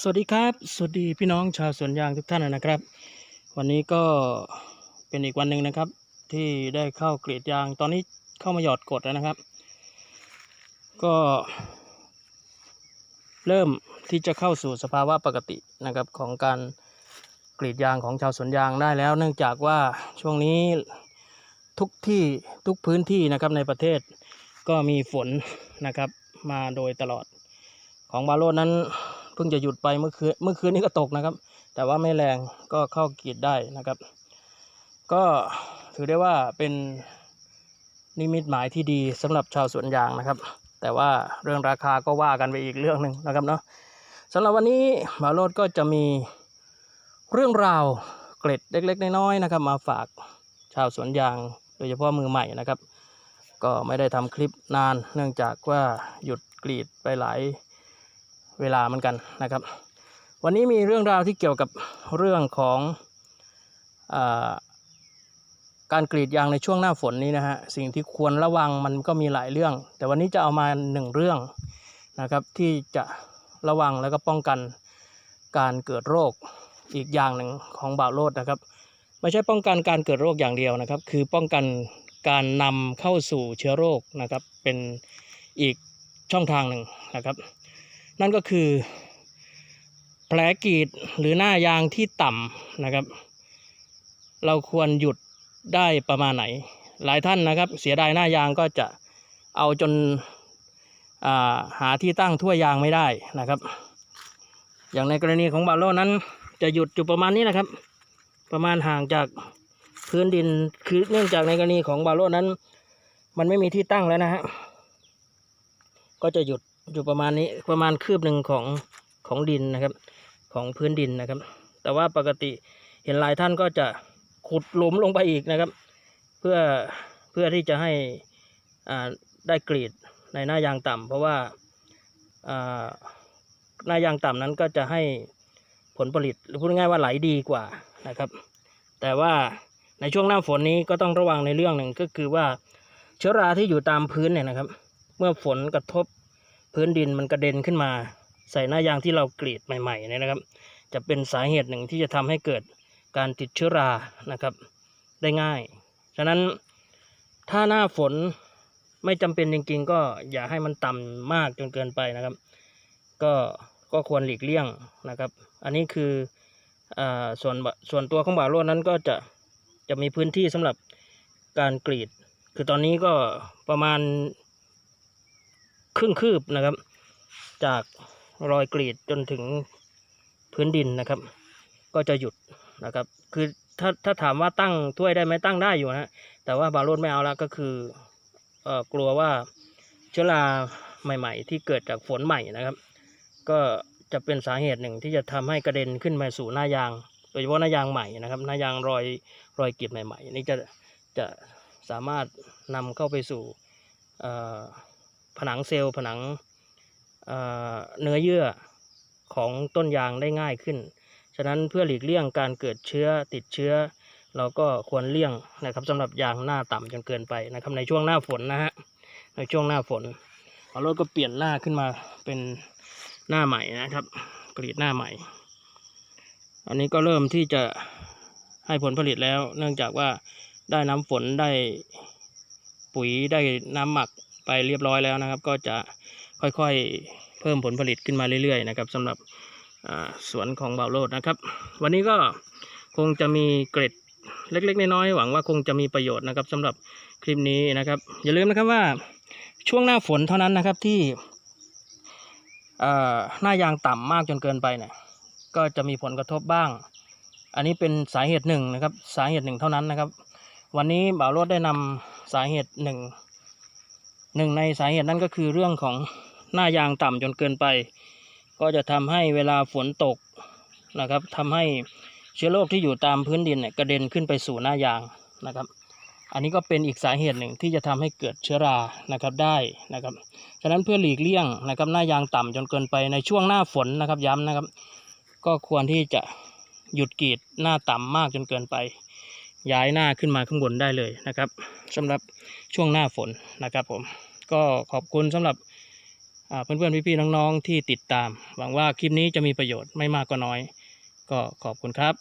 สวัสดีครับ สวัสดีพี่น้องชาวสวนยางทุกท่านนะครับ วันนี้ก็เป็นอีกวันหนึ่งนะครับ ที่ได้เข้ากรีดยางตอนนี้เข้ามาหยอดกดแล้วนะครับ ก็ เริ่มที่จะเข้าสู่สภาวะปกตินะครับของการกรีดยางของชาวสวนยางได้แล้ว เนื่องจากว่าช่วงนี้ทุกที่ทุกพื้นที่นะครับในประเทศก็มีฝนนะครับมาโดยตลอดของบาโลนั้น เพิ่งจะหยุดไปเมื่อคืนเมื่อคืนนี้ก็ตกนะครับ แต่ว่าไม่แรงก็เข้ากีดได้นะครับ ก็ถือได้ว่าเป็นนิมิตหมายที่ดีสำหรับชาวสวนยางนะครับ แต่ว่าเรื่องราคาก็ว่ากันไปอีกเรื่องหนึ่งนะครับเนาะสำหรับวันนี้บาโลดก็จะมีเรื่องราวเกร็ดเล็ก ๆ น้อยๆนะครับ มาฝากชาวสวนยาง โดยเฉพาะมือใหม่นะครับ ก็ไม่ได้ทำคลิปนาน เนื่องจากว่าหยุดกรีดไปหลาย เวลาเหมือนกันนะครับ วันนี้มีเรื่องราวที่เกี่ยวกับเรื่องของอการกรีดยางในช่วงหน้าฝนนี้นะฮะสิ่งที่ควรระวังมันก็มีหลายเรื่อง แต่วันนี้จะเอามาหนึ่งเรื่องนะครับที่จะระวังแล้วก็ป้องกันการเกิดโรคอีกอย่างหนึ่งของบ่าวโลดนะครับ ไม่ใช่ป้องกันการเกิดโรคอย่างเดียวนะครับ คือป้องกันการนำเข้าสู่เชื้อโรคนะครับ เป็นอีกช่องทางหนึ่งนะครับ นั่นก็คือ แผลกรีดหรือหน้ายางที่ต่ำนะครับ เราควรหยุดได้ประมาณไหน หลายท่านนะครับ เสียดายหน้ายางก็จะเอาจนาหาที่ตั้งทั่วยางไม่ได้นะครับ อย่างในกรณีของบาโลนั้น จะหยุดอยู่ประมาณนี้นะครับ ประมาณห่างจากพื้นดินคือเนื่องจากในกรณีของบาโลนั้น มันไม่มีที่ตั้งแล้วนะฮะก็จะหยุด อยู่ประมาณนี้ประมาณคืบหนึ่งของของดินนะครับ ของพื้นดินนะครับ แต่ว่าปกติเห็นหลายท่านก็จะขุดหลุมลงไปอีกนะครับ เพื่อเพื่อที่จะให้อ่าได้กรีดในหน้ายางต่ำเพราะว่าอ่าหน้ายางต่ำนั้นก็จะให้ผลผลิตหรือพูดง่ายว่าไหลดีกว่านะครับ แต่ว่าในช่วงหน้าฝนนี้ก็ต้องระวังในเรื่องหนึ่งก็คือว่าเชื้อราที่อยู่ตามพื้นเนี่ยนะครับ เมื่อฝนกระทบ พื้นดินมันกระเด็นขึ้นมา ใส่หน้ายางที่เรากรีดใหม่ๆเนี่ยนะครับ จะเป็นสาเหตุหนึ่งที่จะทำให้เกิดการติดเชื้อรานะครับ ได้ง่าย ฉะนั้นถ้าหน้าฝนไม่จำเป็นจริงๆ ก็อย่าให้มันต่ำมากจนเกินไปนะครับ ก็ก็ควรหลีกเลี่ยงนะครับ อันนี้คืออาส่วนส่วนตัวของบ่าวโลดนั้นก็จะจะมีพื้นที่สำหรับการกรีด คือตอนนี้ก็ประมาณ ครึ่งคืบนะครับ จากรอยกรีดจนถึงพื้นดินนะครับ ก็จะหยุดนะครับ คือถ้าถ้าถามว่าตั้งถ้วยได้ไหมตั้งได้อยู่นะแต่ว่าบาโรดไม่เอาแล้วก็คือเอ่อกลัวว่าเชื้อราใหม่ ๆ ที่เกิดจากฝนใหม่นะครับ ก็จะเป็นสาเหตุหนึ่งที่จะทำให้กระเด็นขึ้นมาสู่หน้ายางโดยเฉพาะหน้ายางใหม่นะครับ หน้ายางรอยรอยกรีดใหม่ ๆ นี่จะจะสามารถนำเข้าไปสู่เอ่อ ผนังเซลล์ผนังเนื้อเยื่อของต้นยางได้ง่ายขึ้น ฉะนั้นเพื่อหลีกเลี่ยงการเกิดเชื้อติดเชื้อ เราก็ควรเลี่ยงนะครับสำหรับยางหน้าต่ำจนเกินไปนะครับในช่วงหน้าฝนนะฮะในช่วงหน้าฝนพอรถก็เปลี่ยนหน้าขึ้นมาเป็นหน้าใหม่นะครับ กรีดหน้าใหม่ อันนี้ก็เริ่มที่จะให้ผลผลิตแล้ว เนื่องจากว่าได้น้ำฝนได้ปุ๋ยได้น้ำหมัก ไปเรียบร้อยแล้วนะครับ ก็จะค่อยๆเพิ่มผลผลิตขึ้นมาเรื่อยๆนะครับสำหรับสวนของเบาโลดนะครับ วันนี้ก็คงจะมีเกร็ดเล็ก ๆ น้อยๆหวังว่าคงจะมีประโยชน์นะครับสำหรับคลิปนี้นะครับ อย่าลืมนะครับว่าช่วงหน้าฝนเท่านั้นนะครับที่หน้ายางต่ำมากจนเกินไปเนี่ยก็จะมีผลกระทบบ้าง อันนี้เป็นสาเหตุหนึ่งนะครับ สาเหตุหนึ่งเท่านั้นนะครับ วันนี้บ่าวโรดได้นำสาเหตุหนึ่ง หนึ่งในสาเหตุนั้นก็คือเรื่องของหน้ายางต่ำจนเกินไป ก็จะทำให้เวลาฝนตกนะครับทำให้เชื้อโรคที่อยู่ตามพื้นดินเนี่ยกระเด็นขึ้นไปสู่หน้ายางนะครับ อันนี้ก็เป็นอีกสาเหตุหนึ่งที่จะทำให้เกิดเชื้อรานะครับได้นะครับฉะนั้นเพื่อหลีกเลี่ยงนะครับหน้ายางต่ำจนเกินไปในช่วงหน้าฝนนะครับย้ำนะครับ ก็ควรที่จะหยุดกรีดหน้าต่ำมากจนเกินไป ย้ายหน้าขึ้นมาข้างบนได้เลยนะครับสำหรับช่วงหน้าฝนนะครับผมก็ขอบคุณสำหรับเพื่อนๆพี่ๆน้องๆที่ติดตาม หวังว่าคลิปนี้จะมีประโยชน์ไม่มากก็น้อย ก็ขอบคุณครับ